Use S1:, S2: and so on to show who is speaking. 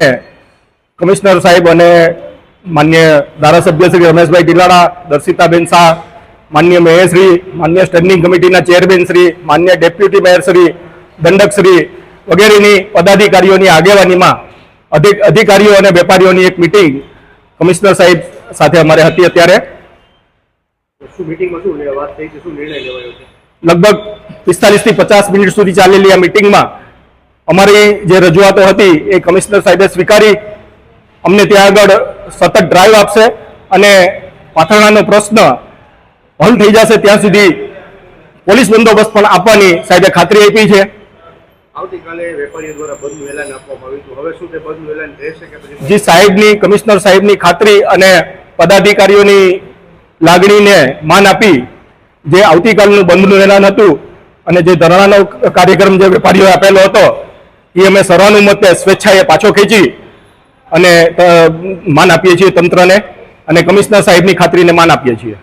S1: Commissioner સાહેબ અને માન્ય ધારાસભ્ય શ્રી રમેશભાઈ ટીલાડા દર્શિતાબેન શાહ માન્ય મેયરશ્રી માન્ય સ્ટેન્ડિંગ કમિટીના ચેરમેન શ્રી માન્ય ડેપ્યુટી મેયર શ્રી દંડક વગેરેની પદાધિકારીઓની આગેવાનીમાં અધિક અધિકારીઓ અને વેપારીઓની એક મિટિંગ કમિશનર સાહેબ સાથે અમારે હતી અત્યારે. લગભગ પિસ્તાલીસથી પચાસ મિનિટ સુધી ચાલેલી આ મિટિંગમાં અમારી જે રજૂઆતો હતી એ કમિશનર સાહેબે સ્વીકારી. અમને ત્યાં આગળ સતત ડ્રાઈવ આપશે અને પાથરણાનો પ્રશ્ન હલ થઈ જશે ત્યાં સુધી પોલીસ બંદોબસ્ત પણ આપવાની સાહેબે ખાતરી આપી છે.
S2: આવતીકાલે વેપારીઓ દ્વારા બંધનું એલાન આપવામાં આવ્યું હતું. હવે શું તે બંધનું એલાન રહેશે કે પછી
S1: જે સાહેબની કમિશનર સાહેબની ખાતરી અને પદાધિકારીઓની લાગણીને માન આપી જે આવતીકાલનું બંધનું એલાન હતું અને જે ધરણાનો કાર્યક્રમ જે વેપારીઓએ આપેલો હતો એ અમે સર્વાનુમતે સ્વેચ્છાએ પાછો ખેંચી અને માન આપીએ છીએ તંત્રને અને કમિશનર સાહેબની ખાતરીને માન આપીએ છીએ.